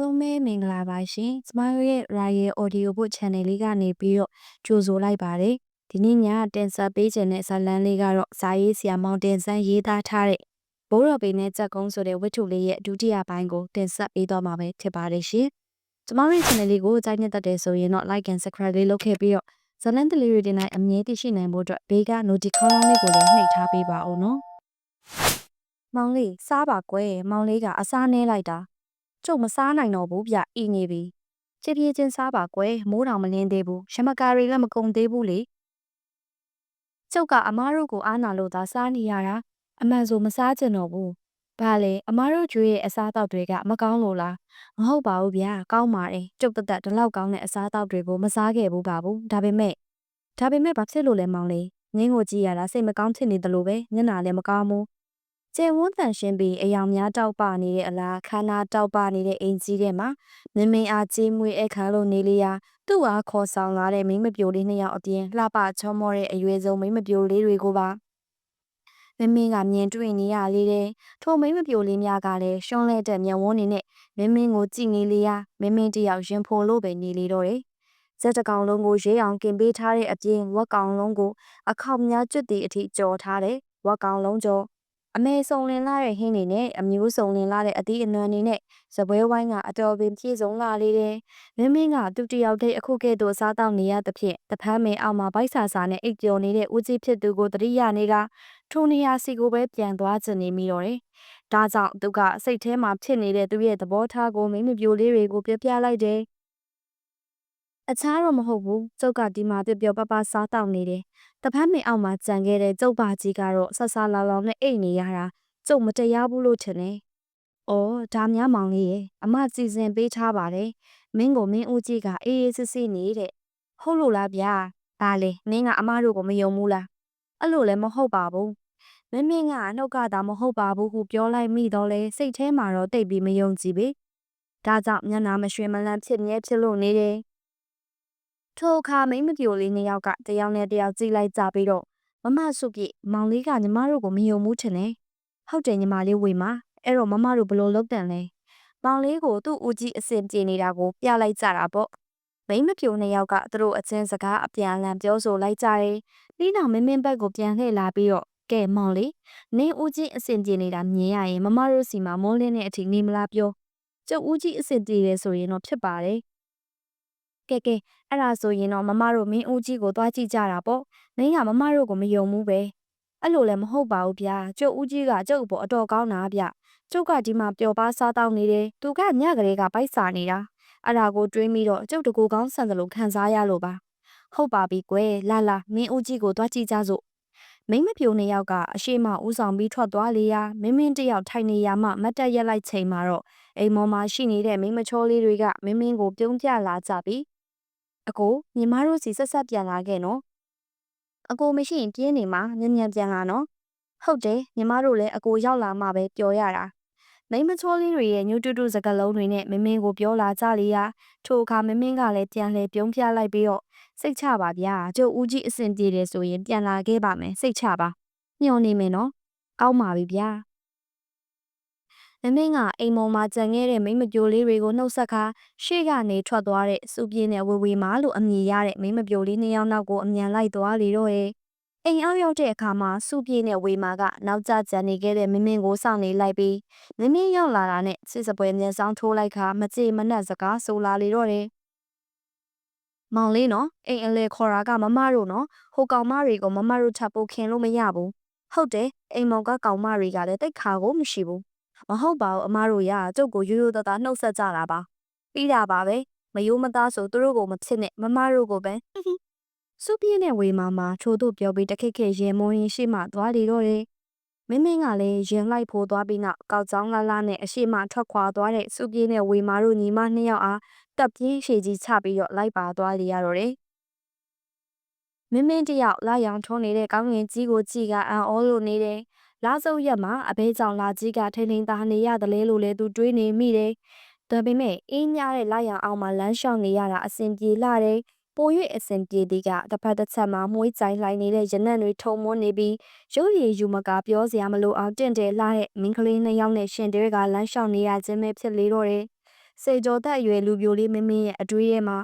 လုံးပဲမင်္ဂလာပါရှင်ကျမတို့ရဲ့ Royal Audio Book Channel လေးကနေပြီးတော့ကြိုဆိုလိုက်ပါတယ်ဒီနေ့ညတင်ဆက်ပေးခြင်းတဲ့ဇာတ်လမ်းလေးကတော့ဇာရေးဆရာမောင်တင်ဆန်းရေးသားထားတဲ့ဘိုးတော်ပေနဲ့ကြက်ကုန်းဆိုတဲ့ဝတ္ထုလေးရဲ့ဒုတိယပိုင်းကိုတင်ဆက်ပေးတော့မှာပဲဖြစ်ပါတယ်ရှင်ကျမတို့ရဲ့ channel လေးကိုကြိုက်နေတတ်တယ်ဆိုရင်တော့ like and subscribe လေးလုပ်ခဲ့ပြီးတော့ဇာတ်လမ်းတလေးတွေတင်တိုင်းအမြဲတည်ရှိနိုင်ဖို့အတွက်ဘေးက notification လေးကိုလည်းနှိပ်ထားပေးပါဦးနော်မောင်လေးစားပါကွယ်မောင်လေးကအစားနှဲလိုက်တာ ကျုပ်မစားနိုင်တော့ဘူးဗျအီနေပြီချစ်ပြေးချင်းစားပါကွယ်မိုးတောင်မလင်းသေးဘူးရှမကာရီလည်းမကုံသေးဘူးလေကျုပ်ကအမားတို့ကိုအားနာလို့သာစားနေရတာအမှန်ဆိုမစားချင်တော့ဘူးဘာလဲအမားတို့ကျွေးရဲ့အစားအသောက်တွေကမကောင်းလို့လားမဟုတ်ပါဘူးဗျာကောင်းပါတယ်ကျုပ်တသက်ဒီလောက်ကောင်းတဲ့အစားအသောက်တွေကိုမစားခဲ့ဘူးပါဘူးဒါပေမဲ့ဒါပေမဲ့ဘာဖြစ်လို့လဲမောင်လေးငင်းကိုကြည့်ရတာစိတ်မကောင်းဖြစ်နေတယ်လို့ပဲမျက်နှာလည်းမကောင်းဘူး ကျယ်ဝန်းတန်ရှင်းပြီးအယောင်များတောက်ပနေတဲ့အလားခန္ဓာတောက်ပနေတဲ့အိမ်ကြီးထဲမှာမင်းမင်းအားကြီးမွေးအခါလို့နေလျာသူ့အားခေါ်ဆောင်လာတဲ့မိမပြိုလေးနှစ်ယောက်အပြင်လှပချောမောတဲ့အရွယ်ဆုံးမိမပြိုလေးတွေကိုပါမင်းမင်းကမြင်တွေ့နေရလေတဲ့ထိုမိမပြိုလေးများကလည်းရှွန်းလဲတဲ့မျက်ဝန်းနေနဲ့မင်းမင်းကိုကြည့်နေလျာမင်းမင်းတယောက်ရင်ဖိုလို့ပဲနေလေတော့တယ်ဇက်တကောင်လုံးကိုရေးအောင်ကင်ပေးထားတဲ့အပြင်ဝက်ကောင်လုံးကိုအခောက်များကျွတ်တီအထိကြော်ထားတယ်ဝက်ကောင်လုံးကျော် အမေစုံလင်လာတဲ့ဟင်းတွေနဲ့အမျိုးစုံလင်လာတဲ့အသီးအနှံတွေနဲ့စပွဲဝိုင်းကအတော်ပင်ပြည့်စုံလာလေတယ်။မင်းမင်းကသူတယောက်တည်းအခုကဲ့သို့စားတော့နေရသဖြင့်တဖမ်းမင်းအောက်မှာဗိုက်ဆာဆာနဲ့အိပ်ပျော်နေတဲ့ဦးကြီးဖြစ်သူကိုတတိယနေတာထိုနေရာစီကိုပဲပြန်သွားချင်နေမိတော့တယ်။ဒါကြောင့်သူကစိတ်ထဲမှာဖြစ်နေတဲ့သူရဲ့သဘောထားကိုမင်းမပြိုလေးတွေကိုပြပြလိုက်တယ်။ အခြားတော့မဟုတ်ဘူးကျုပ်ကဒီမှာပြပျော်ပပစားတောက်နေတယ်တပန်းမင်အောက်မှာကြံခဲ့တဲ့ကျုပ်ပါကြီးကတော့ဆဆလာလောင်နဲ့အိတ်နေရတာကျုပ်မတရားဘူးလို့ထင်တယ်။အော်ဒါများမောင်လေးရဲ့အမစီစဉ်ပေးထားပါတယ်။မင်းကိုမင်းဦးကြီးကအေးအေးစစ်စစ်နေတဲ့။ဟုတ်လို့လားဗျာ။ဒါလေမင်းကအမတို့ကိုမယုံဘူးလား။အဲ့လိုလည်းမဟုတ်ပါဘူး။မင်းမင်းကနှုတ်ကသာမဟုတ်ပါဘူးဟုပြောလိုက်မိတော့လေစိတ်ထဲမှာတော့တိတ်ပြီးမယုံကြည်ပေ။ဒါကြောင့်မျက်နှာမရွှင်မလန်းဖြစ်မြဲဖြစ်လို့နေတယ်။ ထိုအခါမိန်းမပြိုလေးနှစ်ယောက်ကတယောက်နဲ့တယောက်ကြည့်လိုက်ကြပြီးတော့မမဆုပြည့်မောင်လေးကညီမတို့ကိုမယုံဘူးထင်တယ်ဟုတ်တယ်ညီမလေးဝေမအဲ့တော့မမတို့ဘလို့လုပ်တန်လဲမောင်လေးကိုသူ့ဦးကြီးအစင်ပြေနေတာကိုပြလိုက်ကြတာပေါ့မိန်းမပြိုနှစ်ယောက်ကသူတို့အချင်းစကားအပြန်အလှန်ပြောဆိုလိုက်ကြတယ်ပြီးနောက်မင်းမင်းဘက်ကိုပြန်လှည့်လာပြီးတော့ကဲမောင်လေးနင်းဦးကြီးအစင်ပြေနေတာမြင်ရရင်မမတို့စီမှာမိုးလင်းတဲ့အထိနေမလားပြောကျုပ်ဦးကြီးအစင်ပြေတယ်ဆိုရင်တော့ဖြစ်ပါတယ် ကဲကဲအဲ့ဒါဆိုရင်တော့မမတို့မင်းဦးကြီးကိုသွားကြည့်ကြတာပေါ့မင်းကမမတို့ကိုမယုံဘူးပဲအဲ့လိုလည်းမဟုတ်ပါဘူးဗျာကျုပ်ဦးကြီးကကျုပ်ပေါ်အတော်ကောင်းတာဗျကျုပ်ကဒီမှာပျော်ပါစားတောင်းနေတယ်သူကညကလေးကပိုက်စာနေတာအဲ့ဒါကိုတွေးပြီးတော့ကျုပ်တကူကောင်းဆန်တယ်လို့ခံစားရလို့ပါဟုတ်ပါပြီကွယ်လာလာမင်းဦးကြီးကိုသွားကြည့်ကြစို့မိမပြိုနှစ်ယောက်ကအရှိမဦးဆောင်ပြီးထွက်သွားလေရာမင်းမင်းတယောက်ထိုင်နေရမှမတ်တက်ရက်လိုက်ချိန်မှာတော့အိမ်မော်မှာရှိနေတဲ့မိမချောလေးတွေကမင်းမင်းကိုပြုံးပြလာကြပြီး အကိုညီမတို့စီဆက်ဆက်ပြန်လာခဲ့နော်အကိုမရှိရင်ပြင်းနေမှာညံ့ညံ့ပြန်လာနော်ဟုတ်တယ်ညီမတို့လည်းအကိုရောက်လာမှပဲပျော်ရတာမိမချောလေးတွေရဲ့ညှို့တူတူစကလုံးတွေနဲ့မင်းမင်းကိုပြောလာကြလေရာထိုအခါမင်းမင်းကလည်းပြန်လဲပြုံးပြလိုက်ပြီးတော့စိတ်ချပါဗျာကျုပ်ဦးကြီးအဆင်ပြေတယ်ဆိုရင်ပြန်လာခဲ့ပါမယ်စိတ်ချပါညှော်နေမယ်နော်ကောင်းပါပြီဗျာ မမင်းကအိမ်မော်မှာကြံခဲ့တဲ့မိမပြိုလေးတွေကိုနှုတ်ဆက်ခါရှေ့ကနေထွက်သွားတဲ့စူပြင်းနဲ့ဝေဝေမာလို့အမည်ရတဲ့မိမပြိုလေးနှစ်ယောက်နောက်ကိုအမြန်လိုက်သွားလေတော့ရဲ့အိမ်အောင်ရောက်တဲ့အခါမှာစူပြင်းနဲ့ဝေမာကနောက်ကျကြံနေခဲ့တဲ့မင်းမင်းကိုစောင့်နေလိုက်ပြီးမင်းမင်းရောက်လာတာနဲ့စစ်စပွဲမျက်စောင်းထိုးလိုက်ခါမကြေမနက်စကားဆိုလာလေတော့တယ်မောင်လေးနော်အိမ်အလေခေါ်တာကမမတို့နော်ဟိုကောင်မတွေကိုမမတို့ချဖို့ခင်လို့မရဘူးဟုတ်တယ်အိမ်မောင်ကကောင်မတွေကလည်းတိတ်ခါကိုမရှိဘူး မဟုတ်ပါဘူးအမားတို့ရကျုပ်ကိုရိုးရိုးသားသားနှုတ်ဆက်ကြတာပါပြီးတာပါပဲမယိုးမသားဆိုသူတို့ကိုမချစ်နဲ့မမတို့ကိုပဲစုပြင်းနဲ့ဝေမာမာချိုးတို့ပြောပြီးတခက်ခဲရေမုံရင်ရှိမှသွားလေတော့တယ်မင်းမင်းကလည်းရင်လိုက်ဖိုးသွားပြီးနောက်ကောက်ချောင်းလာလာနဲ့အရှိမထွက်ခွာသွားတဲ့စုပြင်းနဲ့ဝေမာတို့ညီမနှစ်ယောက်အားတပ်ပြင်းရှည်ကြီးချပြီးတော့လိုက်ပါသွားလေရတော့တယ်မင်းမင်းတယောက်လာရောင်ထုံးနေတဲ့ကောင်းငင်ကြီးကိုကြည်ကအံ့ဩလို့နေတယ် လာစုပ်ရက်မှာအဘဲကြောင့်လာကြီးကထိန်ထိန်သားနေရတယ်လဲလို့လဲသူတွေးနေမိတယ်။ဒါပေမဲ့အင်းညားတဲ့လိုက်ရအောင်မှလမ်းလျှောက်နေရတာအဆင်ပြေလာတယ်။ပို၍အဆင်ပြေသည်ကတစ်ဖက်တစ်ချက်မှာမွှေးကြိုင်လိုက်နေတဲ့ရနံ့တွေထုံမွန်းနေပြီးရုပ်ရည်ယူမကပြောစရာမလိုအောင်တင့်တယ်လာတဲ့မင်းကလေးနှစ်ယောက်နဲ့ရှင်တဲကလမ်းလျှောက်နေရခြင်းပဲဖြစ်လေတော့တယ်။စေကျော်သက်အရွယ်လူပြိုလေးမင်းမင်းရဲ့အတွေးထဲမှာ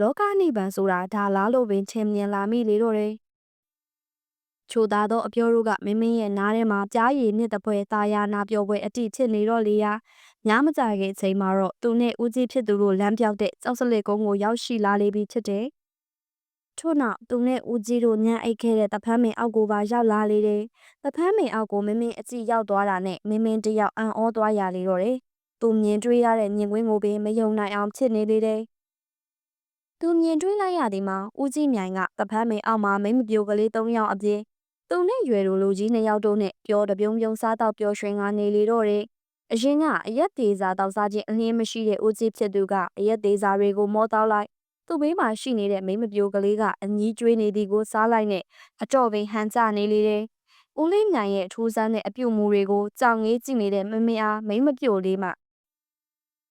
လောကနိဗ္ဗာန်ဆိုတာဒါလားလို့ပင်ထင်မြင်လာမိလေတော့တယ် ချိုသားသောအပြောတို့ကမင်းမင်းရဲ့နားထဲမှာကြားရည်နှစ်တပွဲตาယာနာပြောပွဲအတိဖြစ်နေတော့လေရာညမကြခင်အချိန်မှာတော့သူနဲ့ဦးကြီးဖြစ်သူတို့လမ်းပြောက်တဲ့ကျောက်စလစ်ကုန်းကိုရောက်ရှိလာလေပြီဖြစ်တယ်။ထို့နောက်သူနဲ့ဦးကြီးတို့ညံအိတ်ခဲ့တဲ့တဖမ်းမင်အောက်ကိုပါရောက်လာလေတယ်။တဖမ်းမင်အောက်ကိုမင်းမင်းအကြည့်ရောက်သွားတာနဲ့မင်းမင်းတယောက်အံ့ဩသွားရလေတော့တယ်။သူမြင်တွေ့ရတဲ့မြင်ကွင်းကိုပင်မယုံနိုင်အောင်ဖြစ်နေလေတယ်။သူမြင်တွေ့လိုက်ရသည်မှာဦးကြီးမြိုင်ကတဖမ်းမင်အောက်မှာမိမပြိုကလေး၃ယောက်အပြင် သူနဲ့ရွယ်လိုလူကြီးနှစ်ယောက်တို့နဲ့ပျော်တပြုံးပြုံးစားတော့ပျော်ရွှင်ကနေလေတော့တယ်။အရင်ကအရက်သေးစာတောက်စားခြင်းအလင်းမရှိတဲ့ဦးကြီးဖြစ်သူကအရက်သေးစာတွေကိုမောတောက်လိုက်သူ့ဘေးမှာရှိနေတဲ့မိမပြိုကလေးကအညီးကျွေးနေသည်ကိုစားလိုက်နဲ့အတော်ပင်ဟန်ကျနေလေတယ်။ဦးလေးမြိုင်ရဲ့ထူးဆန်းတဲ့အပြုတ်မှုတွေကိုကြောင်ငေးကြည့်နေတဲ့မမေအားမိမပြိုလေးမှ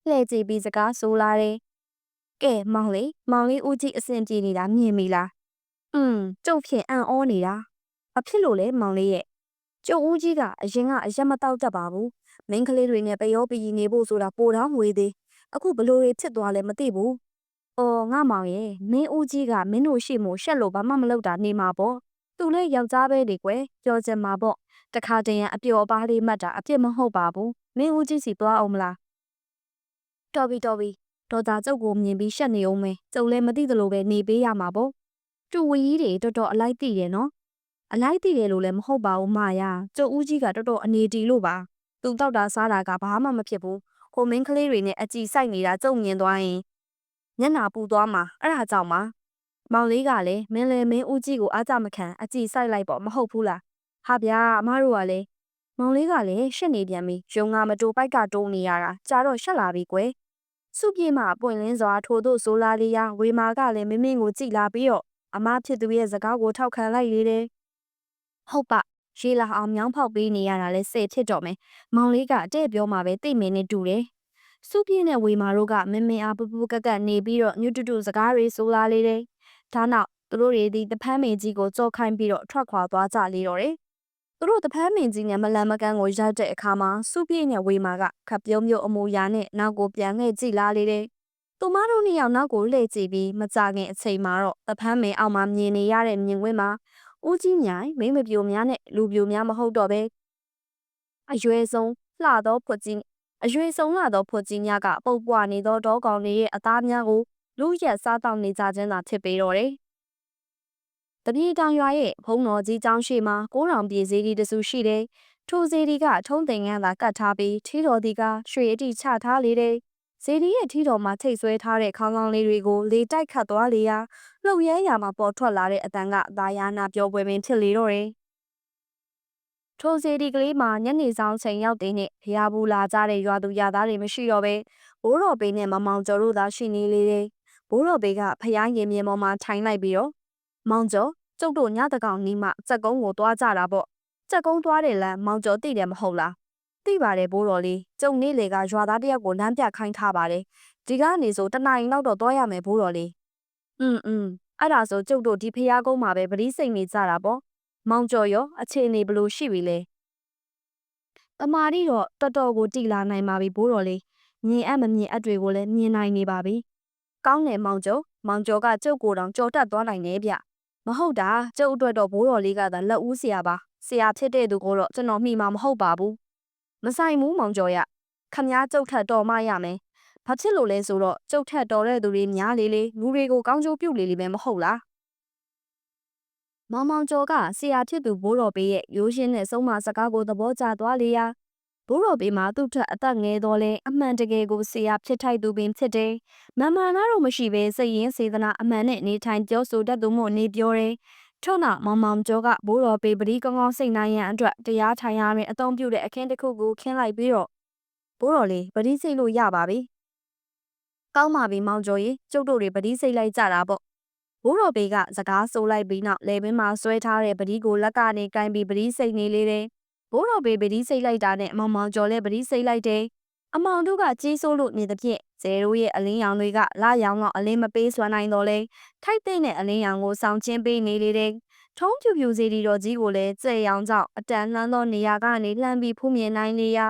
လှည့်ကြည့်ပြီးစကားဆိုလာတယ်။ကဲမောင်လေးမောင်လေးဦးကြီးအဆင်ပြေနေတာမြင်ပြီလား။อืมကျုပ်ဖြင့်အံ့ဩနေတာ။ ဘာဖြစ်လို့လဲမောင်လေးရဲ့ကျုပ်ဦးကြီးကအရင်ကအရက်မတောက်တတ်ပါဘူး။မင်းကလေးတွေနဲ့ပယောပီနေဖို့ဆိုတာပိုတော့ငွေသေး။အခုဘလို့တွေဖြစ်သွားလဲမသိဘူး။အော်ငါမောင်ရဲ့မင်းဦးကြီးကမင်းတို့ရှိမို့ရှက်လို့ဘာမှမလုပ်တာနေမှာပေါ့။သူလည်းယောက်ျားပဲလေကွယ်ပြောချင်မှာပေါ့။တခါတည်းရန်အပျော်အပါးလေးမှတ်တာအပြစ်မဟုတ်ပါဘူး။မင်းဦးကြီးစီသွားအောင်မလား။တော်ပြီတော်ပြီဒေါ်သားကျုပ်ကိုမြင်ပြီးရှက်နေအောင်မယ်။ကျုပ်လည်းမသိသလိုပဲနေပေးရမှာပေါ့။တူဝီကြီးတွေတော်တော်အလိုက်သိတယ်နော်။ အလိုက်သိတယ်လို့လည်းမဟုတ်ပါဘူးမယာကျုပ်ဦးကြီးကတော်တော်အနေတီလို့ပါသူတောက်တာစားတာကဘာမှမဖြစ်ဘူးဟိုမင်းကလေးတွေနဲ့အကြည်စိုက်နေတာကြုံမြင်သွားရင်ညနာပူသွားမှာအဲ့ဒါကြောင့်ပါမောင်လေးကလည်းမင်းလည်းမင်းဦးကြီးကိုအားကြမခံအကြည်စိုက်လိုက်ပေါ့မဟုတ်ဘူးလားဟာဗျာအမတို့ကလည်းမောင်လေးကလည်းရှစ်နေပြန်ပြီရုံငါမတူပိုက်ကတိုးနေရတာကြာတော့ရှက်လာပြီကွယ်စုပြေမှပွင့်လင်းစွာထိုတို့ဆိုလာလေးရဝေမာကလည်းမင်းမင်းကိုကြည်လာပြီးတော့အမဖြစ်သူရဲ့စကားကိုထောက်ခံလိုက်လေတယ် ဟုတ်ပါရေလာအောင်မြောင်းဖောက်ပေးနေရတာလဲစိတ်ဖြစ်တော့မယ်မောင်လေးကတဲ့ပြောမှပဲသိမင်းနဲ့တူတယ်စုပြင်းနဲ့ဝေမာတို့ကမင်းမင်းအားပူပူကက်ကက်နေပြီးတော့ညွတ်တူတူစကားတွေဆိုလာလေတယ်ဒါနောက်သူတို့တွေဒီတဖမ်းမင်းကြီးကိုကြောက်ခိုင်းပြီးတော့ထွက်ခွာသွားကြလေတော့တယ်သူတို့တဖမ်းမင်းကြီးနဲ့မလန်မကန်းကိုရောက်တဲ့အခါမှာစုပြင်းနဲ့ဝေမာကခပ်ပြုံးပြုံးအမူအရာနဲ့နောက်ကိုပြန်ခဲ့ကြည့်လာလေတယ်သူမတို့နှစ်ယောက်နောက်ကိုလှည့်ကြည့်ပြီးမကြခင်အချိန်မှာတော့တဖမ်းမင်းအောက်မှာမြင်နေရတဲ့မြင်ကွင်းမှာ ဦးကြီးမြိုင်မိမပြိုများနဲ့လူပြိုများမဟုတ်တော့ပဲအရွယ်ဆုံးလှသောဖွက်ကြီးအရွယ်ဆုံးလှသောဖွက်ကြီးများကပုတ်ပွားနေသောတောကောင်တွေရဲ့အသားများကိုလူရက်စားတောက်နေကြခြင်းသာဖြစ်ပေတော့တယ်။တပြေတောင်ရွာရဲ့ဘုံတော်ကြီးကျောင်းရှိမှာကိုးတော်ပြည်စည်းဒီတစုရှိတယ်။ထိုစည်းဒီကထုံးသိမ်ငန်းသာကတ်ထားပြီးထီတော်ဒီကရွှေအတိချထားလေတယ်။ ဇေဒီရဲ့ထီတော်မှာထိတ်ဆွဲထားတဲ့ခေါင်းကောင်းလေးတွေကိုလေတိုက်ခတ်သွားလေရာလှုပ်ရဲရာမှာပေါ်ထွက်လာတဲ့အတန်ကသာယာနာပြောပွဲပင်ဖြစ်လေတော့တယ်။ထိုစီဒီကလေးမှာညနေဆောင်ချိန်ရောက်တဲ့နေ့ဖျားဘူးလာကြတဲ့ရွာသူရွာသားတွေမရှိတော့ပဲဘိုးတော်ပေနဲ့မမောင်ကျော်တို့သာရှိနေလေတယ်။ဘိုးတော်ပေကဖျားရင်မြေပေါ်မှာထိုင်လိုက်ပြီးတော့မောင်ကျော်ကျုပ်တို့ညတကောင်နီးမှစက်ကုန်းကိုသွားကြတာပေါ့။စက်ကုန်းသွားတယ်လမ်းမောင်ကျော်သိတယ်မဟုတ်လား။ သိပါတယ်ဘိုးတော်လေးကျုံနေ့လေကရွာသားတယောက်ကိုလမ်းပြခိုင်းထားပါတယ်။ဒီကနေဆိုတနင်္လာနောက်တော့သွားရမယ်ဘိုးတော်လေး။อืมอืมအဲ့ဒါဆိုကျုပ်တို့ဒီဖျားကုန်းမှာပဲပရိစိတ်နေကြတာပေါ့မောင်ကျော်ရောအခြေအနေဘလို့ရှိပြီလဲတမာရီတော့တော်တော်ကိုတိလာနိုင်ပါပြီဘိုးတော်လေးမြင်အပ်မမြင်အပ်တွေကိုလည်းမြင်နိုင်နေပါပြီကောင်းတယ်မောင်ကျော်မောင်ကျော်ကကျုပ်ကိုယ်တောင်ကြော်တက်သွားနိုင်နေဗျမဟုတ်တာကျုပ်အတွက်တော့ဘိုးတော်လေးကသာလက်ဦးဆရာပါဆရာဖြစ်တဲ့သူကိုတော့ကျွန်တော်မှီမှာမဟုတ်ပါဘူး မဆိုင်ဘူးမောင်ကျော်ရခမည်းကျုပ်ထက်တော်မရမယ်။ဘာဖြစ်လို့လဲဆိုတော့ကျုပ်ထက်တော်တဲ့သူတွေများလေလေလူတွေကိုကောင်းကျိုးပြုတ်လေလေပဲမဟုတ်လား။မောင်မောင်ကျော်ကဆရာဖြစ်သူဘိုးတော်ပေးရဲ့ရိုးရှင်းတဲ့ဆုံးမစကားကိုသဘောကျသွားလေရာဘိုးတော်ပေးမှာသူ့ထက်အသက်ငယ်တော်လဲအမှန်တကယ်ကိုဆရာဖြစ်ထိုက်သူပင်ဖြစ်တယ်။မမှန်လားတော့မရှိပဲစိတ်ရင်းစေတနာအမှန်နဲ့နေထိုင်ပြောဆိုတတ်သူမို့နေပြောတယ်။ ထို့နောက်မောင်မောင်ကျော်ကဘိုးတော်ပေးပတိကောင်းကောင်းစိတ်နိုင်ရန်အတွက်တရားထိုင်ရမယ်အသုံးပြုတဲ့အခင်းတစ်ခုကိုခင်းလိုက်ပြီးတော့ဘိုးတော်လေးပတိစိတ်လို့ရပါပြီကောင်းပါပြီမောင်ကျော်ရေကျုပ်တို့တွေပတိစိတ်လိုက်ကြတာပေါ့ဘိုးတော်ပေကစကားဆိုလိုက်ပြီးနောက်လေပင်မှာဆွဲထားတဲ့ပတိကိုလက်ကနေကင်ပြီးပတိစိတ်နေလေတယ်ဘိုးတော်ပေပတိစိတ်လိုက်တာနဲ့မောင်မောင်ကျော်လည်းပတိစိတ်လိုက်တယ်အမောင်တို့ကကြီးစိုးလို့နေသဖြင့် ဇဲတို့ရဲ့အလင်းရောင်တွေကလာရောင်တော့အလင်းမပေးစွမ်းနိုင်တော့လေထိုက်တဲ့အလင်းရောင်ကိုဆောင်ချင်းပေးနေလေတယ်ထုံးပြူပြူစီဒီတော်ကြီးကိုလည်းကြဲ့ရောင်ကြောင့်အတန်လှမ်းသောနေရာကနေလှမ်းပြီးဖူးမြင်နိုင်လေရာ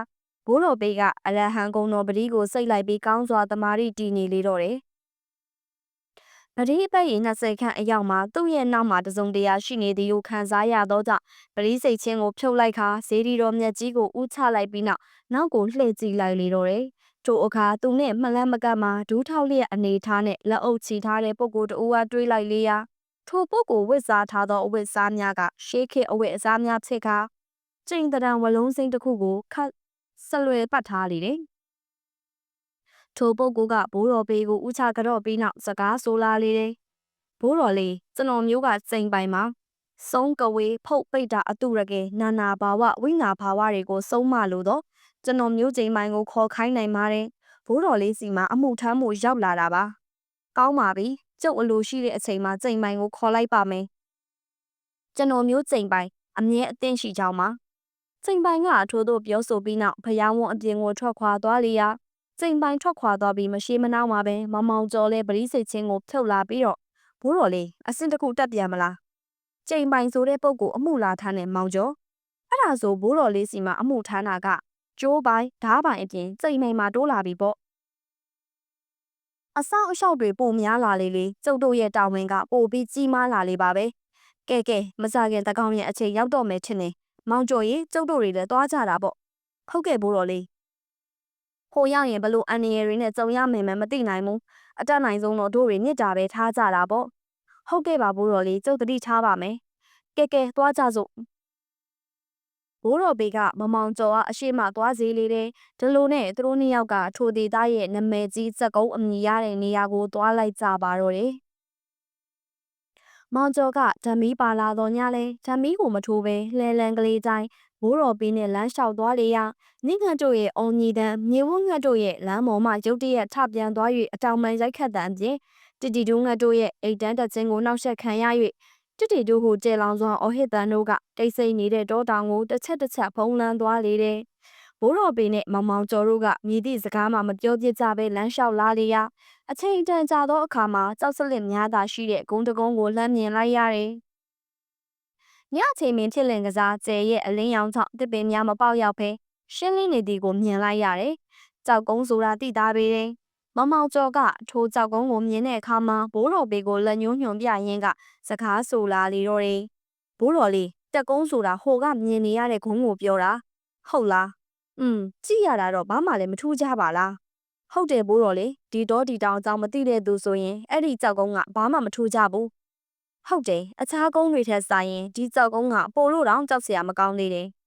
ဘိုးတော်ပေကအလဟံကုံတော်ပတိကိုစိတ်လိုက်ပြီးကောင်းစွာတမာရီတည်နေလေတော့တယ်ပတိအပတ်ရေ20ခန့်အရောက်မှာသူ့ရဲ့နောက်မှာတစုံတရာရှိနေသည်ကိုခံစားရသောကြောင့်ပတိစိတ်ချင်းကိုဖြုတ်လိုက်ခါဇေဒီတော်မြတ်ကြီးကိုဥချလိုက်ပြီးနောက်နောက်ကိုလှည့်ကြည့်လိုက်လေတော့တယ် ထိုအခါသူနဲ့မလန်းမကတ်မှာဒူးထောက်လျက်အနေထားနဲ့လက်အုပ်ချီထားတဲ့ပုဂ္ဂိုလ်တဦးအားတွေးလိုက်လေရာထိုပုဂ္ဂိုလ်ဝတ်စားထားသောအဝတ်စားများကရှေးခေတ်အဝတ်အစားများဖြစ်ကာကျိန်တရံဝလုံးစိမ့်တစ်ခုကိုခတ်ဆက်လွယ်ပတ်ထားလေတယ်။ထိုပုဂ္ဂိုလ်ကဘိုးတော်ဘေးကိုဥချကြော့ပြီးနောက်စကားဆိုလာလေတယ်။ဘိုးတော်လေးကျွန်တော်မျိုးကစိန်ပိုင်မှာစုံးကဝေးဖုတ်ပိတ်တာအတုရကဲနာနာဘာဝဝိညာဘာဝတွေကိုစုံးမလို့တော့ ကျွန်တော်မျိုးချိန်ပိုင်းကိုခေါ်ခိုင်းနိုင်ပါတယ်။ဘိုးတော်လေးစီမှာအမှုထမ်းမှုရောက်လာတာပါ။ကောင်းပါပြီ။ကျုပ်အလိုရှိတဲ့အချိန်မှာချိန်ပိုင်းကိုခေါ်လိုက်ပါမယ်။ကျွန်တော်မျိုးချိန်ပိုင်းအမြဲအသင့်ရှိကြောင်းပါ။ချိန်ပိုင်းကထို့သို့ပြောဆိုပြီးနောက်ဖျားဝန်းအပြင်ကိုထွက်ခွာသွားလေရာချိန်ပိုင်းထွက်ခွာသွားပြီးမရှိမနှောင်းမှာပဲမမောင်ကျော်လဲပရိစိတ်ချင်းကိုဖြုတ်လာပြီးတော့ဘိုးတော်လေးအစင်တခုတက်ပြန်မလား။ချိန်ပိုင်းဆိုတဲ့ပုံကိုအမှုလာထားတဲ့မောင်ကျော်အဲ့ဒါဆိုဘိုးတော်လေးစီမှာအမှုထမ်းတာက ကျိုးပိုင်းဓားပိုင်းအပြင်စိတ်မိန်မှာတိုးလာပြီပေါ့အဆောင်အလျှောက်တွေပိုများလာလေလေကျုပ်တို့ရဲ့တာဝန်ကပိုပြီးကြီးမားလာလေပါပဲကဲကဲမစခင်တကောင်ရဲ့အချိန်ရောက်တော့မယ်ထင်တယ်မောင်ကျော်ရေကျုပ်တို့တွေလည်းသွားကြတာပေါ့ဟုတ်ကဲ့ဘိုးတော်လေးဟိုရောက်ရင်ဘလို့အန်နီရယ်တွေနဲ့ကြုံရမယ်မသိနိုင်ဘူးအတက်နိုင်ဆုံးတော့တို့တွေမြစ်တာပဲထားကြတာပေါ့ဟုတ်ကဲ့ပါဘိုးတော်လေးကျုပ်တတိထားပါမယ်ကဲကဲသွားကြစို့ ဘိုးတော်ဘေကမမောင်ကျော်ကအရှိမသွားစေလေတယ်ဒီလိုနဲ့သူတို့နှစ်ယောက်ကထိုဒေသရဲ့နမဲကြီးစက်ကုန်းအမည်ရတဲ့နေရာကိုသွားလိုက်ကြပါတော့တယ်မောင်ကျော်ကဓမီပါလာတော့ညလဲဓမီကိုမထိုးပဲလှဲလန်းကလေးတိုင်းဘိုးတော်ပေးနဲ့လမ်းလျှောက်သွားလေရာနိငတ်တို့ရဲ့အုံညီတန်းမြေဝငတ်တို့ရဲ့လမ်းပေါ်မှာရုတ်တရက်ထပြန်သွား၍အတောင်ပန်ရိုက်ခတ်တဲ့အပြင်တတီတူးငတ်တို့ရဲ့အိတ်တန်းတက်ခြင်းကိုနှောက်ယှက်ခံရ၍ တစ်တီတို့ကိုကျေလောင်စွာအော်ဟစ်တန်တို့ကတိတ်ဆိတ်နေတဲ့တောတောင်ကိုတစ်ချက်တစ်ချက်ဖုံးလန်းသွားလေတယ်။ဘိုးတော်ပေနဲ့မောင်မောင်ကျော်တို့ကမြည်သည့်စကားမှမပြောပြကြပဲလမ်းလျှောက်လာလေရာအချိန်တန်ကြာသောအခါမှာကြောက်စလစ်များသာရှိတဲ့ဂုံတကုန်းကိုလှမ်းမြင်လိုက်ရတယ်။ညချိန်မင်းဖြစ်လင်ကစားကျဲရဲ့အလင်းရောင်ကြောင့်တစ်ပင်များမပေါက်ရောက်ပဲရှင်းလင်းနေသည်ကိုမြင်လိုက်ရတယ်။ကြောက်ကုန်းဆိုတာတိသားပေတယ် မမောင်ကျော်ကထိုးကြောက်ကုန်းကိုမြင်တဲ့အခါမှာဘိုးတော်ပေကိုလက်ညှိုးညွှန်ပြရင်းကစကားဆိုလာလေတော့တယ်။ဘိုးတော်လေးတက်ကုန်းဆိုတာဟိုကမြင်နေရတဲ့ဂုံးကိုပြောတာဟုတ်လား။อืมကြည့်ရတာတော့ဘာမှလည်းမထူးကြပါလား။ဟုတ်တယ်ဘိုးတော်လေးဒီတော့ဒီတောင်အကြောင်းမသိတဲ့သူဆိုရင်အဲ့ဒီကြောက်ကုန်းကဘာမှမထူးကြဘူး။ဟုတ်တယ်အခြားကုန်းတွေထက်စာရင်ဒီကြောက်ကုန်းကပိုလို့တောင်ကြောက်စရာမကောင်းသေးတယ်။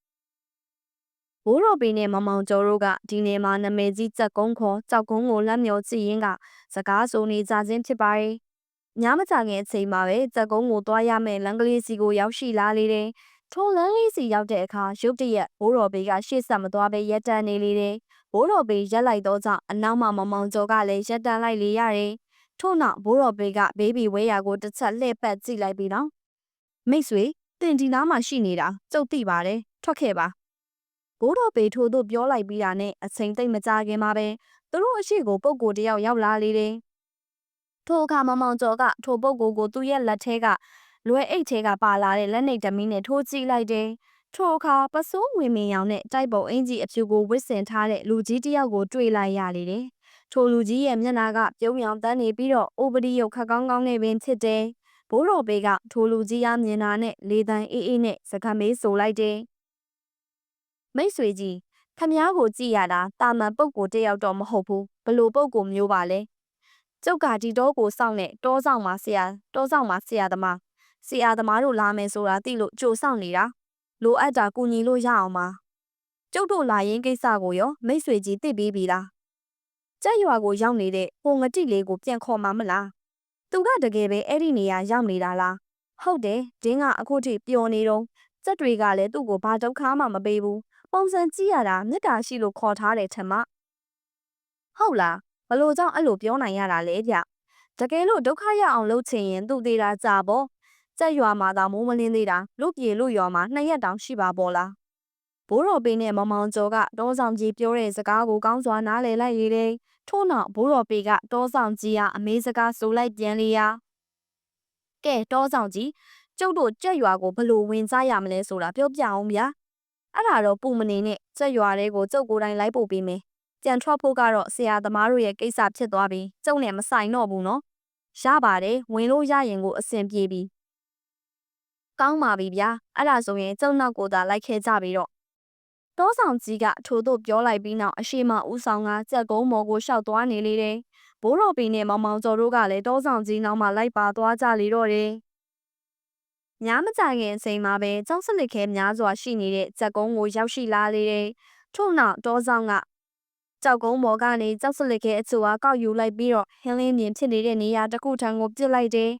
ဘိုးတော်ပေနဲ့မမောင်ကျော်တို့ကဒီနေ့မှာနမဲကြီးကြက်ကုန်းခေါ်ကြောက်ကုန်းကိုလက်မြော်ကြည့်ရင်းကစကားဆိုနေကြခြင်းဖြစ်ပါတယ်။ညမကြခင်အချိန်မှာပဲကြက်ကုန်းကိုသွားရမယ်လမ်းကလေးစီကိုရောက်ရှိလာလေတယ်။ထိုလမ်းလေးစီရောက်တဲ့အခါရုတ်တရက်ဘိုးတော်ပေကရှေ့ဆက်မသွားပဲရက်တန်နေလေတယ်။ဘိုးတော်ပေရက်လိုက်တော့ကြောင့်အနောက်မှာမမောင်ကျော်ကလည်းရက်တန်လိုက်လေရတယ်။ထို့နောက်ဘိုးတော်ပေကဘေဘီဝဲရာကိုတစ်ချက်လှည့်ပတ်ကြည့်လိုက်ပြီးတော့မိတ်ဆွေတင်ဒီနားမှာရှိနေတာကြုတ်တိပါတယ်ထွက်ခဲ့ပါ ဘိုးတော်ပေထို့သို့ပြောလိုက်ပြီးတာနဲ့အချိန်သိမ့်မကြခင်မှာပဲသူတို့အရှိကိုပုပ်ကိုတယောက်ရောက်လာလေတယ်။ထိုအခါမမောင်ကျော်ကထိုပုပ်ကိုကိုသူ့ရဲ့လက်ထဲကလွယ်အိတ်ထဲကပါလာတဲ့လက်နှိပ်ဓမီနဲ့ထိုးကြည့်လိုက်တယ်။ထိုအခါပစိုးဝင်မင်ရောင်နဲ့တိုက်ပုံအင်ကြီးအဖြူကိုဝစ်ဆင်ထားတဲ့လူကြီးတယောက်ကိုတွေ့လိုက်ရလေတယ်။ထိုလူကြီးရဲ့မျက်နှာကပြုံးပြောင်တန်းနေပြီးတော့အိုပဒီရုပ်ခက်ကောင်းကောင်းနဲ့ပင်ဖြစ်တယ်။ဘိုးတော်ပေကထိုလူကြီးရမြင်တာနဲ့လေတန်အေးအေးနဲ့စကားမေးဆိုလိုက်တယ်။ မိတ်ဆွေကြီးခမ ्या ကိုကြည့်ရတာတာမန်ပုပ်ကိုတယောက်တော့မဟုတ်ဘူးဘလို့ပုပ်ကိုမျိုးပါလဲကျုပ်ကဒီတော့ကိုစောင့်နဲ့တောဆောင်မှာဆရာတောဆောင်မှာဆရာသမားဆရာသမားတို့လာမယ်ဆိုတာသိလို့ကြိုဆောင်နေတာလိုအပ်တာကူညီလို့ရအောင်ပါကျုပ်တို့လာရင်ကိစ္စကိုရောမိတ်ဆွေကြီးသိပြီးပြီလားကြက်ရွာကိုရောက်နေတဲ့ဟိုငတိလေးကိုပြန်ခေါ်မှာမလားသူကတကယ်ပဲအဲ့ဒီနေရာရောက်နေတာလားဟုတ်တယ်ဒင်းကအခုထိပျော်နေတော့စက်တွေကလည်းသူ့ကိုဘာဒုက္ခမှမပေးဘူး ပုံစံကြည့်ရတာမေတ္တာရှိလို့ခေါ်ထားတယ်ထင်မဟုတ်လားဘလို့ကြောင့်အဲ့လိုပြောနိုင်ရတာလဲဗျတကယ်လို့ဒုက္ခရအောင်လုပ်ချင်ရင်သူသေးတာကြပေါ့ကြက်ရွာမှာသာမိုးမလင်းသေးတာလူပြေလူရွာမှာနှစ်ရက်တောင်ရှိပါပေါ်လားဘိုးတော်ပင်းနဲ့မမောင်ကျော်ကတောဆောင်ကြီးပြောတဲ့စကားကိုကောင်းစွာနားလည်လိုက်ရတဲ့ထို့နောက်ဘိုးတော်ပေကတောဆောင်ကြီးကအမေးစကားဆိုလိုက်ပြန်လေရာကဲတောဆောင်ကြီးကျုပ်တို့ကြက်ရွာကိုဘလို့ဝင်စားရမလဲဆိုတာပြောပြအောင်ဗျာ အဲ့ဒါတော့ပူမနေနဲ့ကြက်ရွာတွေကိုကျုပ်ကိုယ်တိုင်လိုက်ပို့ပေးမယ်ကြံထွက်ဖို့ကတော့ဆရာသမားတို့ရဲ့ကိစ္စဖြစ်သွားပြီကျုပ်နဲ့မဆိုင်တော့ဘူးနော်ရပါတယ်ဝင်လို့ရရင်ကိုအဆင်ပြေပြီကောင်းပါပြီဗျာအဲ့ဒါဆိုရင်ကျုပ်နောက်ကိုသာလိုက်ခဲ့ကြပြီတော့တောဆောင်ကြီးကထို့သို့ပြောလိုက်ပြီးနောက်အရှိမဦးဆောင်ကကြက်ကုန်းမော်ကိုရှောက်သွားနေလေတယ်ဘိုးတော်ပီနဲ့မောင်မောင်ကျော်တို့ကလည်းတောဆောင်ကြီးနောက်မှလိုက်ပါသွားကြလေတော့တယ် ညမကြခင်အချိန်မှာပဲကျောင်းစလစ်ခဲများစွာရှိနေတဲ့ကြက်ကုန်းကိုရောက်ရှိလာလေတယ်ထို့နောက်တောဆောင်ကကြောက်ကုန်းမော်ကနေကျောက်စလစ်ခဲအချို့အားကောက်ယူလိုက်ပြီးတော့ဟင်းလင်းမြင်ဖြစ်နေတဲ့နေရာတစ်ခုထံကိုပြစ်လိုက်တယ်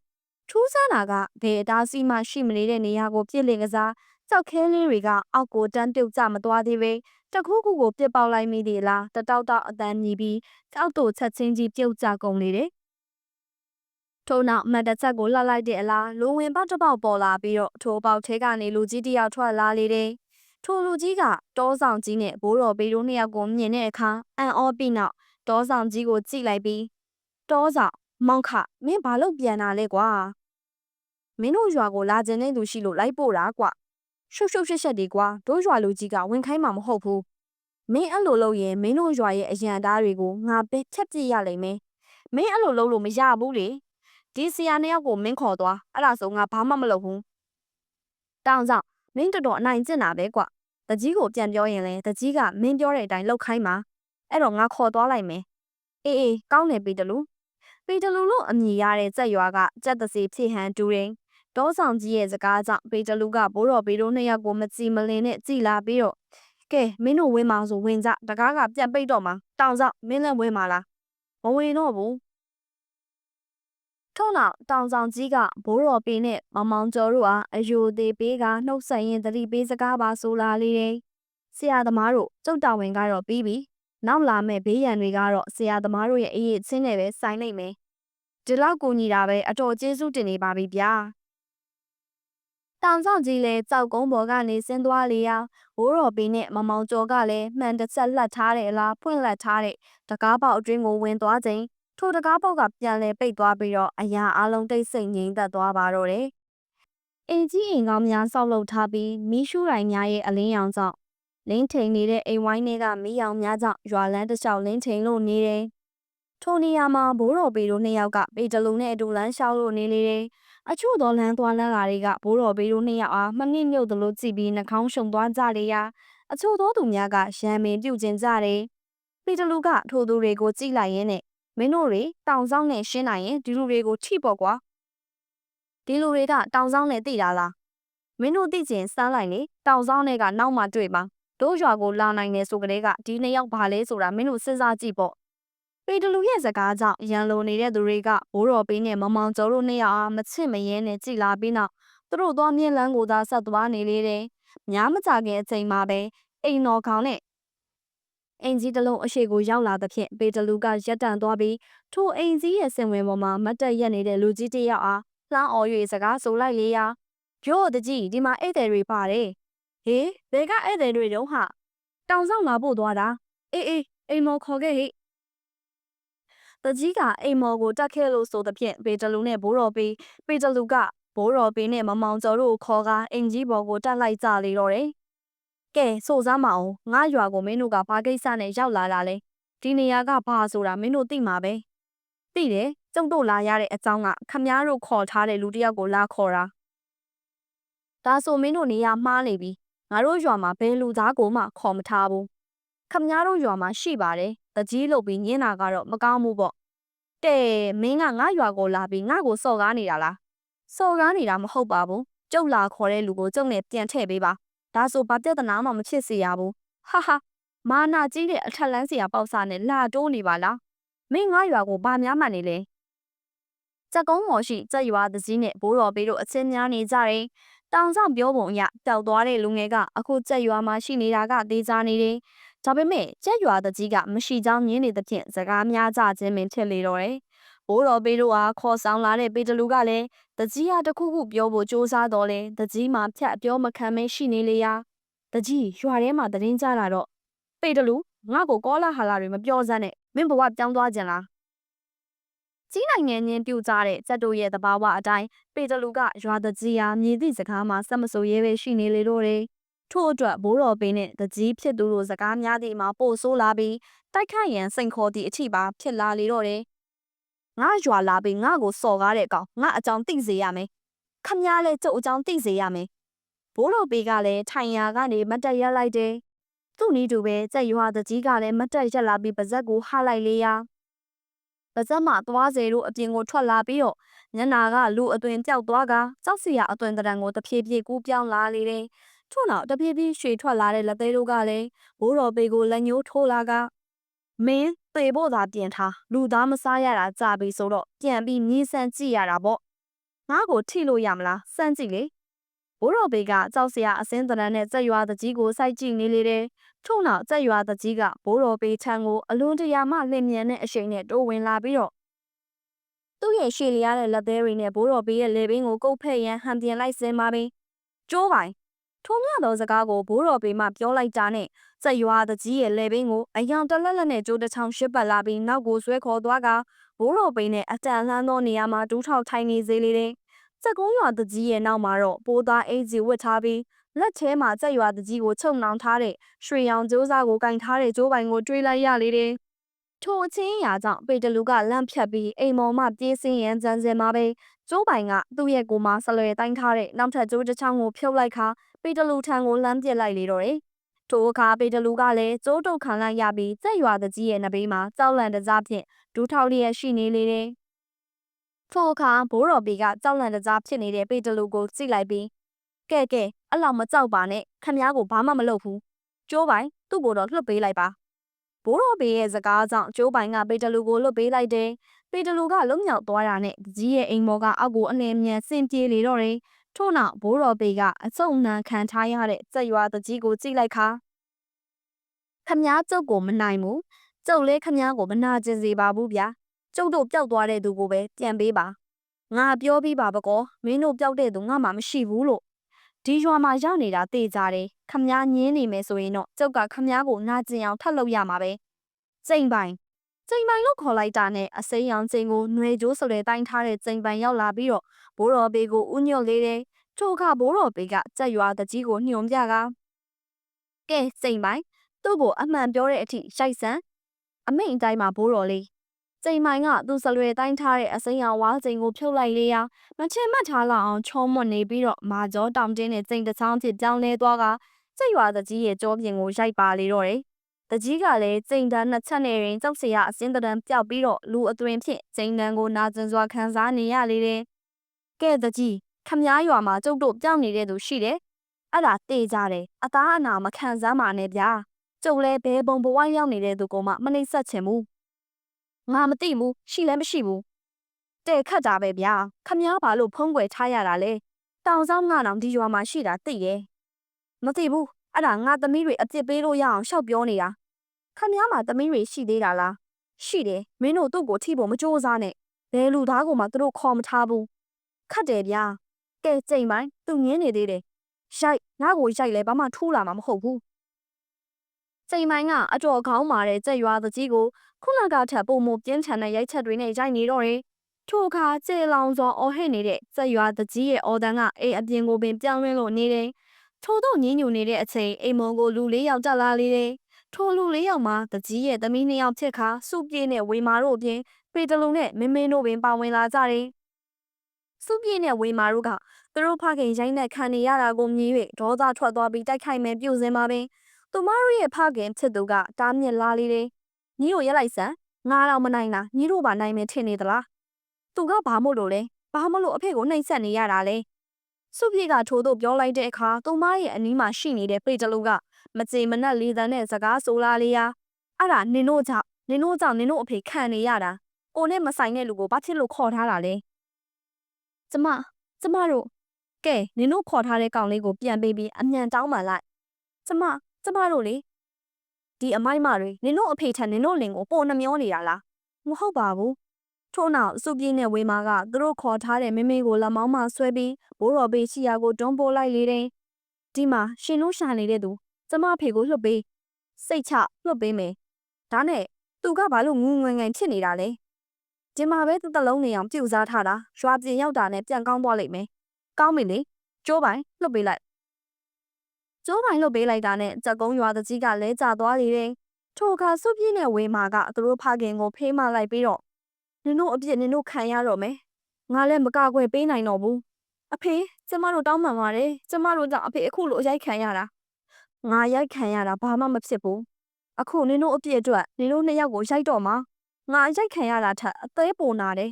ထူးဆန်းတာကဘယ်အသားစီးမှရှိမနေတဲ့နေရာကိုပြစ်လင်ကစားကြောက်ခဲလေးတွေကအောက်ကိုတန်းပြုတ်ကျမသွားသေးပဲတခုခုကိုပြစ်ပေါက်လိုက်မိသေးလားတတောက်တောက်အတန်းမြည်ပြီးအောက်တို့ချက်ချင်းကြီးပြုတ်ကျကုန်လေတယ် ထို့နောက်မတ်တစ်ချက်ကိုလှလိုက်တဲ့အလားလူဝင်ပေါက်တစ်ပေါက်ပေါ်လာပြီးတော့ထိုပေါက်ထဲကနေလူကြီးတစ်ယောက်ထွက်လာလေတယ်ထိုလူကြီးကတောဆောင်ကြီးနဲ့ဘိုးတော်ဘေးတို့နှစ်ယောက်ကိုမြင်တဲ့အခါအံ့ဩပြီးနောက်တောဆောင်ကြီးကိုကြည့်လိုက်ပြီးတောဆောင်မောင်ခမင်းဘာလို့ပြန်လာလဲကွာမင်းတို့ရွာကိုလာကျင်တဲ့သူရှိလို့လိုက်ပို့တာကွာရှုပ်ရှုပ်ရှက်ရှက်ဒီကွာတို့ရွာလူကြီးကဝင်ခိုင်းမှာမဟုတ်ဘူးမင်းအဲ့လိုလုပ်ရင်မင်းတို့ရွာရဲ့အရန်သားတွေကိုငါပဲဖြတ်ပြစ်ရလိမ့်မယ်မင်းအဲ့လိုလုပ်လို့မရဘူးလေ ဒီဆရာနှစ်ယောက်ကိုမင်းခေါ်သွားအဲ့ဒါဆိုငါဘာမှမလုပ်ဘူးတောင်းဆောင်မင်းတော်တော်အနိုင်ကျင့်တာပဲကွာတကြီးကိုပြန်ပြောရင်လဲတကြီးကမင်းပြောတဲ့အတိုင်းလုပ်ခိုင်းမှာအဲ့တော့ငါခေါ်သွားလိုက်မယ်အေးအေးကောင်းတယ်ပေတလူပေတလူလို့အမည်ရတဲ့ကြက်ရွာကကြက်တစီဖြည့်ဟန်တူရင်တောဆောင်ကြီးရဲ့စကားကြောင့်ပေတလူကဘိုးတော်ဘေးတို့နှစ်ယောက်ကိုမကြည်မလင်နဲ့ကြည်လာပြီးတော့ကဲမင်းတို့ဝင်ပါဆိုဝင်ကြတကားကပြန်ပိတ်တော့မှာတောင်ဆောင်မင်းလည်းဝင်ပါလားမဝင်တော့ဘူး ထို့နောက်တောင်ဆောင်ကြီးကဘိုးတော်ပေနဲ့မောင်မောင်ကျော်တို့အားအယိုသေးပေးကနှုတ်ဆက်ရင်တတိပေးစကားပါဆိုလာလေတယ်ဆရာသမားတို့ကျုပ်တာဝန်ကတော့ပြီးပြီနောက်လာမဲ့ဘေးရန်တွေကတော့ဆရာသမားတို့ရဲ့အရေးချင်းနဲ့ပဲဆိုင်နိုင်မယ်ဒီလောက်ကူညီတာပဲအတော်ကျေးဇူးတင်နေပါပြီဗျာတောင်ဆောင်ကြီးလည်းကြောက်ကုန်းပေါ်ကနေဆင်းသွားလေရာဘိုးတော်ပင်နဲ့မမောင်ကျော်ကလည်းမှန်တစ်ဆက်လှတ်ထားတဲ့အလားဖွင့်လှတ်ထားတဲ့တကားပေါက်အတွင်းကိုဝင်သွားချိန် ထိုတကားပေါက်ကပြန်လဲပိတ်သွားပြီးတော့အရာအလုံးတိတ်ဆိတ်ငြိမ်သက်သွားပါတော့တယ်။အင်ကြီးအိမ်ကောင်းများဆောက်လုပ်ထားပြီးမီးရှူးတိုင်များရဲ့အလင်းရောင်ကြောင့်လင်းထိန်နေတဲ့အိမ်ဝိုင်းတွေကမီးရောင်များကြောင့်ရွာလန်းတစ်လျှောက်လင်းထိန်လို့နေတယ်။ထိုနေရာမှာဘိုးတော်ပေတို့နှစ်ယောက်ကပေတလုံးနဲ့အတူလမ်းလျှောက်လို့နေလေတယ်။အချို့သောလမ်းသွားလမ်းလာတွေကဘိုးတော်ပေတို့နှစ်ယောက်အားမနစ်မြုပ်သလိုကြည့်ပြီးနှာခေါင်းရှုံသွားကြလေရာအချို့သောသူများကရံမင်ပြုတ်ကျင်ကြတယ်။ပေတလူကထိုသူတွေကိုကြည့်လိုက်ရင်းနဲ့ မင်းတို့တွေတောင်ဆောင်နဲ့ရှင်းနိုင်ရင်ဒီလူတွေကိုထိပေါ့ကွာဒီလူတွေကတောင်ဆောင်နဲ့တိတာလားမင်းတို့သိချင်စမ်းလိုက်လေတောင်ဆောင်နဲ့ကနောက်မှတွေ့ပါတို့ရွာကိုလာနိုင်တယ်ဆိုကြတဲ့ကဒီနှစ်ယောက်ဘာလဲဆိုတာမင်းတို့စဉ်းစားကြည့်ပေါ့ပေတလူရဲ့စကားကြောင့်ရန်လိုနေတဲ့သူတွေကဘိုးတော်ပေးနဲ့မမောင်ကျော်တို့နှစ်ယောက်အားမချစ်မရဲနဲ့ကြည်လာပြီးနောက်သူတို့သွားမြင့်လန်းကိုသာဆက်သွားနေလေတယ်။များမကြခင်အချိန်မှာပဲအိမ်တော်ခေါင်နဲ့ အင်ကြီးတစ်လုံးအရှိကိုရောက်လာသဖြင့်ပေတလူကရက်တန့်သွားပြီးထိုအင်ကြီးရဲ့စင်ဝင်ပေါ်မှာမတ်တက်ရက်နေတဲ့လူကြီးတစ်ယောက်အားလှမ်းအော်၍စကားဆိုလိုက်လေရာရို့တကြီးဒီမှာဧည့်သည်တွေပါတယ်ဟေးဘယ်ကဧည့်သည်တွေတုံးဟာတောင်ဆောင်လာဖို့သွားတာအေးအေးအိမ်မော်ခေါ်ခဲ့ဟိတကြီးကအိမ်မော်ကိုတက်ခဲ့လို့ဆိုသဖြင့်ပေတလူနဲ့ဘိုးတော်ပေပေတလူကဘိုးတော်ပေနဲ့မမောင်ကျော်တို့ကိုခေါ်ကားအင်ကြီးဘော်ကိုတက်လိုက်ကြလေတော့တယ် ကဲဆိုစားမအောင်ငါရွာကိုမင်းတို့ကဘာကိစ္စနဲ့ရောက်လာတာလဲဒီနေရာကဘာဆိုတာမင်းတို့သိမှာပဲသိတယ်ကျုံတို့လာရတဲ့အကြောင်းကခမားတို့ခေါ်ထားတဲ့လူတစ်ယောက်ကိုလာခေါ်တာဒါဆိုမင်းတို့နေရာမှားနေပြီငါတို့ရွာမှာဘယ်လူသားကိုမှခေါ်မထားဘူးခမားတို့ရွာမှာရှိပါတယ်တကြီးလုပ်ပြီးညင်းတာကတော့မကောင်းဘူးပေါ့တဲ့မင်းကငါရွာကိုလာပြီးငါ့ကိုစော်ကားနေတာလားစော်ကားနေတာမဟုတ်ပါဘူးကျုပ်လာခေါ်တဲ့လူကိုကျုပ်နဲ့ပြန်ထည့်ပေးပါ ဒါဆိုဘာပြဿနာမှမဖြစ်စေရဘူးဟာဟာမာနာကြီးတဲ့အထက်လန်းစရာပေါက်စားနဲ့လာတိုးနေပါလားမင်းငါရွာကိုဘာများမှန်နေလဲစက်ကုန်းမော်ရှိစက်ရွာသစည်းနဲ့ဘိုးတော်ပေးတို့အချင်းများနေကြတယ်တောင်ဆောင်ပြောပုံအရပျောက်သွားတဲ့လူငယ်ကအခုစက်ရွာမှာရှိနေတာကသေးစားနေတယ်ဒါပေမဲ့ကျက်ရွာတကြီးကမရှိချောင်းညင်းနေသဖြင့်စကားများကြခြင်းပင်ဖြစ်လေတော့တယ် ဘိုးတော်ပေးတို့အားခေါ်ဆောင်လာတဲ့ပေတလူကလည်းတကြီးဟာတခုခုပြောဖို့စူးစမ်းတော့လဲတကြီးမှာဖြတ်အပြောမခံမဲရှိနေလေရာတကြီးရွာထဲမှာတရင်ကြလာတော့ပေတလူငါ့ကိုကောလာဟာလာတွေမပြောစမ်းနဲ့မင်းဘဝပြောင်းသွားကြလားကြီးနိုင်ငံချင်းပြူကြတဲ့စက်တို့ရဲ့တဘာဝအတိုင်းပေတလူကရွာတကြီးဟာမြည်သည့်စကားမှာစက်မဆိုးရဲပဲရှိနေလေတော့တယ်ထို့အတွက်ဘိုးတော်ပေးနဲ့တကြီးဖြစ်သူတို့စကားများသည့်မှာပို့ဆိုးလာပြီးတိုက်ခိုက်ရန်စိန်ခေါ်သည့်အထိပါဖြစ်လာလေတော့တယ် ငါရွာလာပြီးငါ့ကိုစော်ကားတဲ့ကောင်ငါအကြောင်းသိစေရမယ်ခမည်းလဲကျုပ်အကြောင်းသိစေရမယ်ဘိုးတော်ပေးကလည်းထိုင်ရာကနေမတ်တက်ရက်လိုက်တယ်သူ့နီးတူပဲကြက်ရွာတကြီးကလည်းမတ်တက်ရက်လာပြီးပါဇက်ကိုဟလိုက်လေရာပါဇက်မှသွားစေတို့အပြင်ကိုထွက်လာပြီးတော့ညနာကလူအသွင်ပြောက်သွားကကြောက်စရာအသွင်တရံကိုတဖြည်းဖြည်းကူးပြောင်းလာလေတယ်ထို့နောက်တဖြည်းဖြည်းရွှေထွက်လာတဲ့လက်သေးတို့ကလည်းဘိုးတော်ပေကိုလက်ညှိုးထိုးလာကမင်း သေဖို့သာပြင်ထားလူသားမစားရတာကြပြီဆိုတော့ပြန်ပြီးမြည်ဆန်းကြည့်ရတာပေါ့ငါ့ကိုထိလို့ရမလားစမ်းကြည့်လေဘိုးတော်ပေကကြောက်စရာအစင်းတရံနဲ့ကြက်ရွာတကြီးကိုစိုက်ကြည့်နေလေတယ်ထို့နောက်ကြက်ရွာတကြီးကဘိုးတော်ပေချမ်းကိုအလွန်တရာမှလင်မြန်တဲ့အရှိန်နဲ့တိုးဝင်လာပြီးတော့သူ့ရဲ့ရှေ့လျားတဲ့လက်သေးတွေနဲ့ဘိုးတော်ပေရဲ့လေပင်ကိုကုတ်ဖက်ရန်ဟန်ပြင်လိုက်စင်းပါပဲကျိုးပိုင် ထိုမြသောစကားကိုဘိုးတော်ပေမှပြောလိုက်တာနဲ့စက်ရွာတကြီးရဲ့လေပင်ကိုအယောင်တလက်လက်နဲ့ကြိုးတစ်ချောင်းရှစ်ပတ်လာပြီးနောက်ကိုဆွဲခေါ်သွားကဘိုးတော်ပေနဲ့အတန်လှမ်းသောနေရာမှာဒူးထောက်ထိုင်နေစေလေတဲ့စက်ကုန်းရွာတကြီးရဲ့နောက်မှာတော့ပိုးသားအိတ်ကြီးဝတ်ထားပြီးလက်ထဲမှာစက်ရွာတကြီးကိုချုံနှောင်ထားတဲ့ရွှေရောင်ကြိုးစားကိုကင်ထားတဲ့ကြိုးပိုင်ကိုတွေးလိုက်ရလေတဲ့ထိုအချင်းရာကြောင့်ပေတလူကလန့်ဖြတ်ပြီးအိမ်မော်မှပြေးစင်းရန်ကြမ်းစင်မှာပဲကျိုးပိုင်ကသူ့ရဲ့ကိုမဆလွယ်တိုင်းထားတဲ့နောက်ထပ်ကျိုးတစ်ချောင်းကိုဖြုတ်လိုက်ခါ ပေတလူထံကိုလှမ်းပစ်လိုက်လေတော့တယ်။ထိုအခါပေတလူကလည်းကျိုးတုတ်ခံလိုက်ရပြီးကြက်ရွာတကြီးရဲ့နဘေးမှာကြောက်လန့်တကြားဖြင့်ဒူးထောက်လျက်ရှိနေလေတယ်။ထိုအခါဘိုးတော်ပေကကြောက်လန့်တကြားဖြစ်နေတဲ့ပေတလူကိုကြည့်လိုက်ပြီးကဲကဲအဲ့လောက်မကြောက်ပါနဲ့ခမ ्या ကိုဘာမှမလုပ်ဘူး။ကျိုးပိုင်သူ့ကိုတော့လွှတ်ပေးလိုက်ပါ။ဘိုးတော်ပေရဲ့စကားကြောင့်ကျိုးပိုင်ကပေတလူကိုလွတ်ပေးလိုက်တယ်။ပေတလူကလုံမြောက်သွားတာနဲ့ကြီးရဲ့အိမ်မော်ကအောက်ကိုအလင်းမြန်ဆင်းပြေးလေတော့တယ်။ ထို့နောက်ဘိုးတော်ပေကအစုံနံခံထားရတဲ့ကြက်ရွာတကြီးကိုကြည့်လိုက်ခါခမည်းကျုပ်ကိုမနိုင်ဘူးကျုပ်လဲခမည်းကိုမနာကျင်စေပါဘူးဗျာကျုပ်တို့ပျောက်သွားတဲ့သူကိုပဲပြန်ပေးပါငါပြောပြီးပါပကောမင်းတို့ပျောက်တဲ့သူငါမှမရှိဘူးလို့ဒီရွာမှာရောက်နေတာတေးကြတယ်ခမည်းညင်းနေမယ်ဆိုရင်တော့ကျုပ်ကခမည်းကိုနာကျင်အောင်ထပ်လုပ်ရမှာပဲစိန်ပိုင် စိန်ပိုင်လို့ခေါ်လိုက်တာနဲ့အစိမ်းရောင်ကျင်းကိုຫນွေကြိုးစလဲတိုင်းထားတဲ့စိန်ပိုင်ရောက်လာပြီးတော့ဘိုးတော်ဘေးကိုဥညွတ်လေးတယ်ထိုအခါဘိုးတော်ဘေးကကြက်ရွာတကြီးကိုညွန်ပြကကဲစိန်ပိုင်သူ့ကိုအမှန်ပြောတဲ့အထိရိုက်စမ်းအမိန်အတိုင်းမှာဘိုးတော်လေးစိန်မိုင်ကသူ့စလွယ်တိုင်းထားတဲ့အစိမ်းရောင်ဝါးစိန်ကိုဖြုတ်လိုက်လေရာမချင်မတ်ထားလောက်အောင်ချုံးမွနေပြီးတော့မာကျောတောင်တင်းနဲ့စိန်တစ်ချောင်းဖြစ်ပြောင်းလဲသွားကစက်ရွာတကြီးရဲ့ကြောပြင်ကိုရိုက်ပါလေတော့တယ်။ တကြီးကလည်းစိန်တန်းနှစ်ချက်နဲ့ရင်ကြောက်စရာအစင်းတန်းပျောက်ပြီးတော့လူအသွင်ဖြင့်စိန်တန်းကိုနာကျင်စွာခံစားနေရလေတယ်။ကဲတကြီးခမ ्या ရွာမှာကျုပ်တို့ပြောင်းနေတဲ့သူရှိတယ်။အဲ့ဒါတေးကြတယ်။အသားအနာမခံစားပါနဲ့ဗျာ။ကျုပ်လည်းဘဲပုံဘဝရောက်နေတဲ့သူကမှမနှိမ့်ဆက်ချင်ဘူး။ငါမသိဘူးရှိလည်းမရှိဘူး။တဲ့ခတ်တာပဲဗျာ။ခမ ्या ဘာလို့ဖုံးကွယ်ထားရတာလဲ။တောင်ဆောင်ငါနောင်ဒီရွာမှာရှိတာသိရဲ့။မသိဘူး။ အဲ့ဒါငါသမီးတွေအပြစ်ပေးလို့ရအောင်ရှောက်ပြောနေတာ။ခမ ्या မှာသမီးတွေရှိသေးတာလား။ရှိတယ်။မင်းတို့သူ့ကိုထိဖို့မကြိုးစားနဲ့။ဘယ်လူသားကိုမှသူတို့ခေါ်မထားဘူး။ခတ်တယ်ဗျာ။ကဲကြိမ်ပိုင်းသူငင်းနေသေးတယ်။ရိုက်ငါ့ကိုရိုက်လဲဘာမှထူးလာမှာမဟုတ်ဘူး။စိန်မိုင်းကအတော်ခေါင်းမာတဲ့ကြက်ရွာတကြီးကိုခုနကထပ်ပုံမပြင်းထန်တဲ့ရိုက်ချက်တွေနဲ့ရိုက်နေတော့တယ်။ထိုအခါကျေလောင်စွာအော်ဟစ်နေတဲ့ကြက်ရွာတကြီးရဲ့အော်တန်ကအိမ်အပြင်ကိုပင်ပြောင်းလဲလို့နေတယ်။ ထို့သောညင်းညူနေတဲ့အချိန်အိမ်မုံကိုလူလေးယောက်တက်လာလေတယ်။ထိုလူလေးယောက်မှာတကြီးရဲ့သမီးနှစ်ယောက်ဖြစ်ခါစုပြေးနဲ့ဝေမာတို့အပြင်ပေတလုံနဲ့မင်းမင်းတို့ပင်ပါဝင်လာကြတယ်။စုပြေးနဲ့ဝေမာတို့ကသူတို့ဖခင်ရိုင်းနဲ့ခံနေရတာကိုမြင်၍ဒေါသထွက်သွားပြီးတိုက်ခိုက်မယ်ပြုစင်ပါပင်သူမတို့ရဲ့ဖခင်ဖြစ်သူကတားမြစ်လာလေတယ်။ညီတို့ရက်လိုက်စမ်းငါတော့မနိုင်လားညီတို့ပါနိုင်မယ်ထင်နေသလား။သူကဘာမို့လို့လဲဘာမို့လို့အဖေကိုနှိပ်စက်နေရတာလဲ။ စုပြေကထိုးတို့ပြောလိုက်တဲ့အခါသူမရဲ့အနီးမှာရှိနေတဲ့ပေတလူကမကြေမနက်လေးတန်းနဲ့စကားဆိုလာလေရာအဲ့ဒါနင်တို့ကြောင့်နင်တို့ကြောင့်နင်တို့အဖေခံနေရတာကိုနဲ့မဆိုင်တဲ့လူကိုဘာဖြစ်လို့ခေါ်ထားတာလဲ။ကျမကျမတို့ကဲနင်တို့ခေါ်ထားတဲ့ကောင်လေးကိုပြန်ပေးပြီးအမြန်တောင်းပန်လိုက်ကျမကျမတို့လေဒီအမိုက်မတွေနင်တို့အဖေထက်နင်တို့လင်ကိုပိုနှမျောနေတာလားမဟုတ်ပါဘူး ထို့နောက်စုပြင်းနဲ့ဝေမာကသူတို့ခေါ်ထားတဲ့မမေကိုလက်မောင်းမှဆွဲပြီးဘိုးတော်ဘေးရှိရာကိုတွန်းပို့လိုက်လေတယ်ဒီမှာရှင်တို့ရှာနေတဲ့သူကျမအဖေကိုလွတ်ပေးစိတ်ချလွတ်ပေးမယ်ဒါနဲ့သူကဘာလို့ငူငွငန်ဖြစ်နေတာလဲဒီမှာပဲသူ့တလုံးနေအောင်ပြုတ်စားထားတာရွာပြင်ရောက်တာနဲ့ပြန်ကောင်းသွားလိမ့်မယ်ကောင်းပြီလေကျိုးပိုင်လွတ်ပေးလိုက်ကျိုးပိုင်းလုတ်ပေးလိုက်တာနဲ့ကြက်ကုန်းရွာတကြီးကလဲကျသွားလေတယ်ထိုအခါစုပြင်းနဲ့ဝေမာကသူတို့ဖခင်ကိုဖေးမလိုက်ပြီးတော့ နင်တို့အပြစ်နင်တို့ခံရတော့မယ်ငါလည်းမကကွယ်ပေးနိုင်တော့ဘူးအဖေကျမတို့တောင်းပန်ပါတယ်ကျမတို့ကြောင့်အဖေအခုလိုအရိုက်ခံရတာငါရိုက်ခံရတာဘာမှမဖြစ်ဘူးအခုနင်တို့အပြစ်အတွက်နင်တို့နှစ်ယောက်ကိုရိုက်တော့မှာငါရိုက်ခံရတာထက်အသေးပိုနာတယ်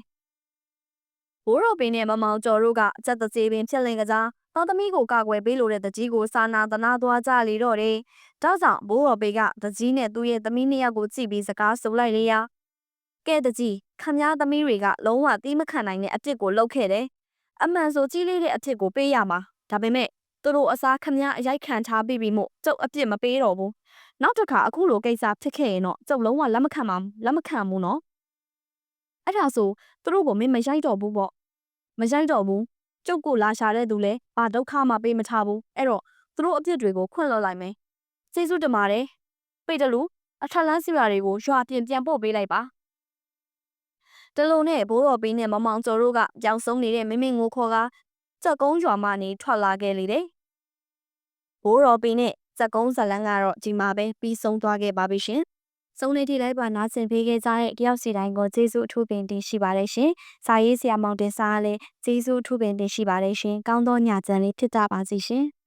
ဘိုးတော်ပင်နဲ့မမောင်ကျော်တို့ကစက်တစေပင်ဖြစ်လင်ကစားတော်သမီးကိုကာကွယ်ပေးလို့တဲ့တကြီးကိုစာနာတနာသွားကြလေတော့တယ်ဒါကြောင့်ဘိုးတော်ပေကတကြီးနဲ့သူ့ရဲ့သမီးနှစ်ယောက်ကိုကြည့်ပြီးစကားဆိုလိုက်လေရာ ကဲတကြီးခမည်းသမီးတွေကလုံးဝတီးမခံနိုင်တဲ့အပြစ်ကိုလုပ်ခဲ့တယ်အမှန်ဆိုကြီးလေးတဲ့အဖြစ်ကိုပေးရမှာဒါပေမဲ့သူတို့အစားခမည်းအရိုက်ခံထားပြီးပြီမို့ကျုပ်အပြစ်မပေးတော့ဘူးနောက်တစ်ခါအခုလိုကိစ္စဖြစ်ခဲ့ရင်တော့ကျုပ်လုံးဝလက်မခံပါလက်မခံဘူးနော်အဲ့ဒါဆိုသူတို့ကိုမင်းမရိုက်တော့ဘူးပေါ့မရိုက်တော့ဘူးကျုပ်ကိုလာရှာတဲ့သူလဲဘာဒုက္ခမှပေးမထားဘူးအဲ့တော့သူတို့အပြစ်တွေကိုခွင့်လွှတ်လိုက်မယ်ကျေးဇူးတင်ပါတယ်ပေတလူအထက်လန်းစီရာတွေကိုရွာပြင်ပြန်ပို့ပေးလိုက်ပါ တလုံနဲ့ဘိုးတော်ပင်းနဲ့မမောင်ကျော်တို့ကကြောင်ဆုံးနေတဲ့မင်းမင်းငိုခေါ်ကစက်ကုန်းရွာမှနေထွက်လာခဲ့လေတယ်ဘိုးတော်ပင်းနဲ့စက်ကုန်းဇလန်းကတော့ဒီမှာပဲပြီးဆုံးသွားခဲ့ပါပြီရှင်စုံနေထိလိုက်ပါနားဆင်ပေးခဲ့ကြတဲ့တယောက်စီတိုင်းကိုကျေးဇူးအထူးပင်တင်ရှိပါတယ်ရှင်။စာရေးဆရာမောင်တင်စာကလည်းကျေးဇူးအထူးပင်တင်ရှိပါတယ်ရှင်။ကောင်းသောညချမ်းလေးဖြစ်ကြပါစေရှင်။